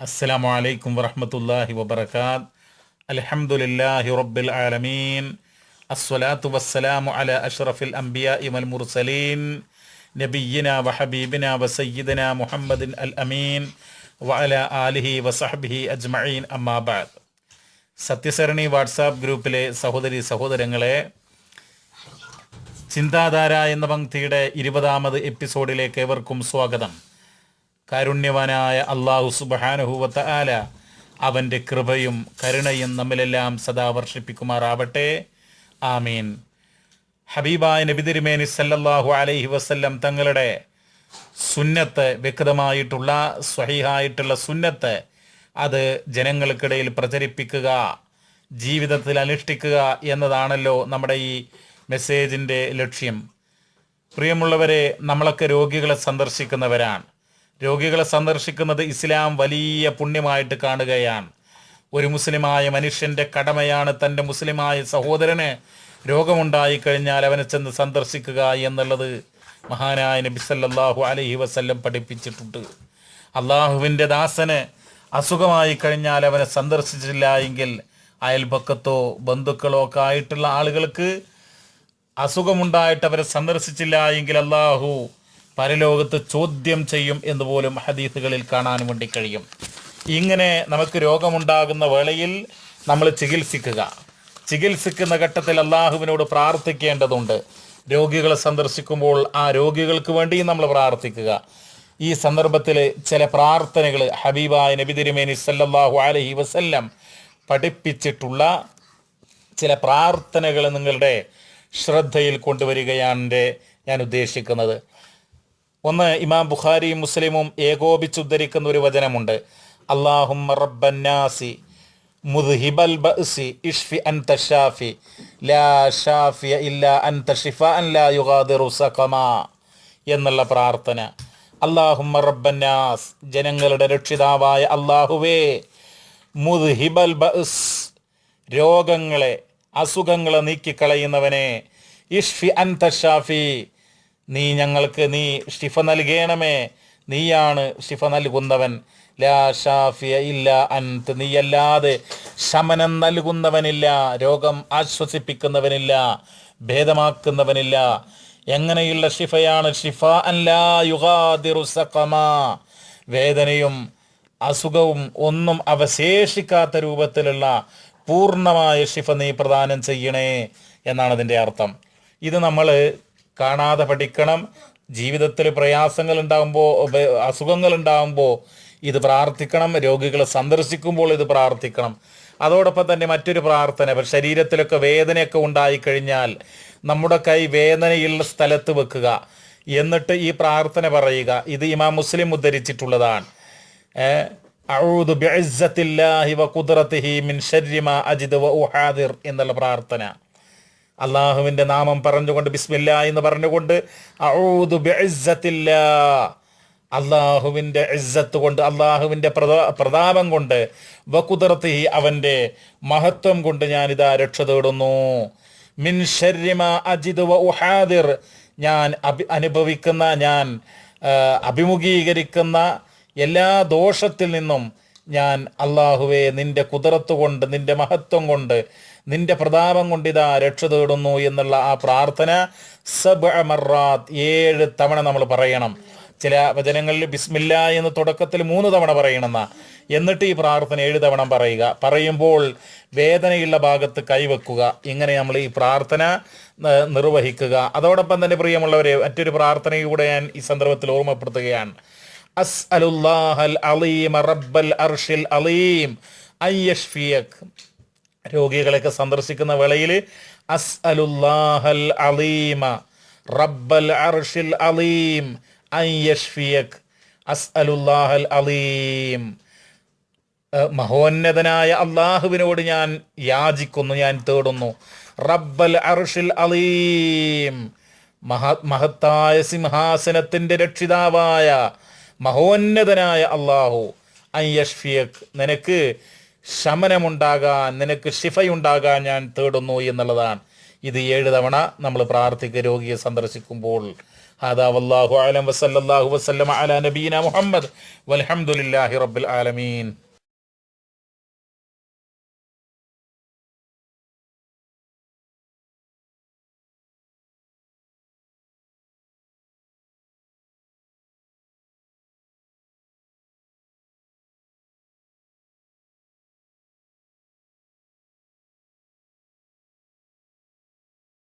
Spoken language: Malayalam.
അസ്സാം വലൈക്കും വറഹമത്തല്ലാഹി വബർക്കാത്ത് അലഹമുല്ലാഹി റബ്ബിൽ ആലമീൻ. അസ്വലാത്തു വസ്സലാമു അല അഷ്റഫിൽ അംബിയ ഇമൽ മുർസലീൻ. നബിയിന വഹബീബിന വസയ്യിദന മുഹമ്മദിൻ അൽ അമീൻ. വഅല ആലിഹി വസഹബിഹി അജ്മഈൻ. അമ്മാബാദ് സത്യസരണി വാട്സാപ്പ് ഗ്രൂപ്പിലെ സഹോദരി സഹോദരങ്ങളെ ചിന്താധാര എന്ന പങ്ക്തിയുടെ ഇരുപതാമത് എപ്പിസോഡിലേക്ക് ഏവർക്കും സ്വാഗതം. കാരുണ്യവാനായ അള്ളാഹു സുബഹാനുഹൂവത്ത ആല അവന്റെ കൃപയും കരുണയും നമ്മിലെല്ലാം സദാ വർഷിപ്പിക്കുമാറാവട്ടെ. ആമീൻ. ഹബീബായ നബി തിരുമേനി സല്ലല്ലാഹു അലൈഹി വസല്ലം തങ്ങളുടെ സുന്നത്ത് വ്യക്തമായിട്ടുള്ള സ്വഹീഹായിട്ടുള്ള സുന്നത്ത് അത് ജനങ്ങൾക്കിടയിൽ പ്രചരിപ്പിക്കുക ജീവിതത്തിൽ അനുഷ്ഠിക്കുക എന്നതാണല്ലോ നമ്മുടെ ഈ മെസ്സേജിന്റെ ലക്ഷ്യം. പ്രിയമുള്ളവരെ നമ്മളൊക്കെ രോഗികളെ സന്ദർശിക്കുന്നവരാണ്. രോഗികളെ സന്ദർശിക്കുന്നത് ഇസ്ലാം വലിയ പുണ്യമായിട്ട് കാണുകയാണ്. ഒരു മുസ്ലിമായ മനുഷ്യന്റെ കടമയാണ് തന്റെ മുസ്ലിമായ സഹോദരന് രോഗമുണ്ടായി കഴിഞ്ഞാൽ അവനെ ചെന്ന് സന്ദർശിക്കുക എന്നുള്ളത് മഹാനായ നബി സല്ലാഹു അലഹി വസ്ല്ലം പഠിപ്പിച്ചിട്ടുണ്ട്. അള്ളാഹുവിന്റെ ദാസന് അസുഖമായി കഴിഞ്ഞാൽ അവനെ സന്ദർശിച്ചില്ല എങ്കിൽ അയൽപക്കത്തോ ബന്ധുക്കളോ ഒക്കെ ആയിട്ടുള്ള ആളുകൾക്ക് അസുഖമുണ്ടായിട്ട് അവരെ സന്ദർശിച്ചില്ല എങ്കിൽ അള്ളാഹു പരലോകത്ത് ചോദ്യം ചെയ്യും എന്ന് പോലും ഹദീസുകളിൽ കാണാൻ വേണ്ടി കഴിയും. ഇങ്ങനെ നമുക്ക് രോഗമുണ്ടാകുന്ന വേളയിൽ നമ്മൾ ചികിത്സിക്കുക. ചികിത്സിക്കുന്ന ഘട്ടത്തിൽ അള്ളാഹുവിനോട് പ്രാർത്ഥിക്കേണ്ടതുണ്ട്. രോഗികളെ സന്ദർശിക്കുമ്പോൾ ആ രോഗികൾക്ക് വേണ്ടിയും നമ്മൾ പ്രാർത്ഥിക്കുക. ഈ സന്ദർഭത്തിൽ ചില പ്രാർത്ഥനകൾ ഹബീബായ നബി തിരുമേനി സല്ലാഹു അലഹി വസല്ലം പഠിപ്പിച്ചിട്ടുള്ള ചില പ്രാർത്ഥനകൾ നിങ്ങളുടെ ശ്രദ്ധയിൽ കൊണ്ടുവരികയാണ് ഞാൻ ഉദ്ദേശിക്കുന്നത്. ഒന്ന് ഇമാം ബുഖാരിയും മുസ്ലിമും ഏകോപിച്ചുദ്ധരിക്കുന്ന ഒരു വചനമുണ്ട്. അള്ളാഹും റബ്ബന്നാസി മുദ്ഹിബൽ ഇഷ്ഫി അൻത ഷാഫി ലാ ഷാഫിയ ഇല്ലാ അൻത ഷിഫാഅൻ ലാ യുഗാദിറു സഖമാ എന്നുള്ള പ്രാർത്ഥന. അള്ളാഹും റബ്ബന്നാസ് ജനങ്ങളുടെ രക്ഷിതാവായ അള്ളാഹുവേ മുദ്ഹിബൽ ബഅ്സ് രോഗങ്ങളെ അസുഖങ്ങളെ നീക്കിക്കളയുന്നവനെ ഇഷ്ഫി അൻത ഷാഫി നീ ഞങ്ങൾക്ക് നീ ഷിഫ നൽകണമേ. നീയാണ് ഷിഫ നൽകുന്നവൻ. ലാ ഷാഫിയ ഇല്ല അൻത്. നീയല്ലാതെ ശമനം നൽകുന്നവനില്ല. രോഗം ആശ്വസിപ്പിക്കുന്നവനില്ല. ഭേദമാക്കുന്നവനില്ല. എങ്ങനെയുള്ള ഷിഫയാണ് ഷിഫ അല്ലാ വേദനയും അസുഖവും ഒന്നും അവശേഷിക്കാത്ത രൂപത്തിലുള്ള പൂർണമായ ഷിഫ നീ പ്രദാനം ചെയ്യണേ എന്നാണ് അതിന്റെ അർത്ഥം. ഇത് നമ്മൾ കാണാതെ പഠിക്കണം. ജീവിതത്തിൽ പ്രയാസങ്ങൾ ഉണ്ടാകുമ്പോൾ അസുഖങ്ങൾ ഉണ്ടാകുമ്പോൾ ഇത് പ്രാർത്ഥിക്കണം. രോഗികളെ സന്ദർശിക്കുമ്പോൾ ഇത് പ്രാർത്ഥിക്കണം. അതോടൊപ്പം തന്നെ മറ്റൊരു പ്രാർത്ഥന ശരീരത്തിലൊക്കെ വേദനയൊക്കെ ഉണ്ടായിക്കഴിഞ്ഞാൽ നമ്മുടെ കൈ വേദനയുള്ള സ്ഥലത്ത് വെക്കുക. എന്നിട്ട് ഈ പ്രാർത്ഥന പറയുക. ഇത് ഇമാം മുസ്ലിം ഉദ്ധരിച്ചിട്ടുള്ളതാണ്. എന്നുള്ള പ്രാർത്ഥന. അള്ളാഹുവിന്റെ നാമം പറഞ്ഞുകൊണ്ട് ബിസ്മില്ല എന്ന് പറഞ്ഞുകൊണ്ട് അള്ളാഹുവിന്റെ ഇസ്സത്ത് കൊണ്ട് അള്ളാഹുവിന്റെ പ്രതാ പ്രതാപം കൊണ്ട് വക്കുതിർത്തി അവന്റെ മഹത്വം കൊണ്ട് ഞാനിതാ രക്ഷ തേടുന്നു. മിൻ ഷരിമ അജിദ് വ ഉഹാദിർ. ഞാൻ അഭി അനുഭവിക്കുന്ന ഞാൻ അഭിമുഖീകരിക്കുന്ന എല്ലാ ദോഷത്തിൽ നിന്നും ഞാൻ അള്ളാഹുവെ നിന്റെ കുതിരത്ത് കൊണ്ട് നിന്റെ മഹത്വം കൊണ്ട് നിന്റെ പ്രതാപം കൊണ്ട് ഇതാ രക്ഷ തേടുന്നു എന്നുള്ള ആ പ്രാർത്ഥന സബ് മറാത്ത് ഏഴ് തവണ നമ്മൾ പറയണം. ചില വചനങ്ങളിൽ ബിസ്മില്ല എന്ന് തുടക്കത്തിൽ മൂന്ന് തവണ പറയണമെന്ന. എന്നിട്ട് ഈ പ്രാർത്ഥന ഏഴ് തവണ പറയുക. പറയുമ്പോൾ വേദനയുള്ള ഭാഗത്ത് കൈവെക്കുക. ഇങ്ങനെ നമ്മൾ ഈ പ്രാർത്ഥന നിർവഹിക്കുക. അതോടൊപ്പം തന്നെ പ്രിയമുള്ളവരെ മറ്റൊരു പ്രാർത്ഥനയൂടെ ഞാൻ ഈ സന്ദർഭത്തിൽ ഓർമ്മപ്പെടുത്തുകയാണ്. അസ്അലുല്ലാഹൽ അലീം റബ്ബൽ അർഷിൽ അലീം. അയ്യഷ്ഫിയക്. രോഗികളെയൊക്കെ സന്ദർശിക്കുന്ന വേളയിൽ അസ്അലുല്ലാഹൽ അലീമ റബ്ബൽ അർഷിൽ അലീം. അയ്യഷ്ഫിയക്. അസ്അലുല്ലാഹൽ അലീം. മഹോന്നതനായ അള്ളാഹുവിനോട് ഞാൻ യാചിക്കുന്നു ഞാൻ തേടുന്നു. റബ്ബൽ അർഷിൽ അലീം. മഹ മഹത്തായ സിംഹാസനത്തിന്റെ രക്ഷിതാവായ മഹോന്നതനായ അള്ളാഹു. അയ്യഷ്ഫിയക് നിനക്ക് ശമനമുണ്ടാകാൻ നിനക്ക് ഷിഫയുണ്ടാകാൻ ഞാൻ തേടുന്നു എന്നുള്ളതാണ്. ഇത് ഏഴ് തവണ നമ്മൾ പ്രാർത്ഥിക്കുക രോഗിയെ സന്ദർശിക്കുമ്പോൾ. ഹാദാ വല്ലാഹു ആലം വസല്ലാഹു വസ്ലം അല നബീന മുഹമ്മദ്. വലഹമുല്ലാഹി റബ്ബുൽ ആലമീൻ.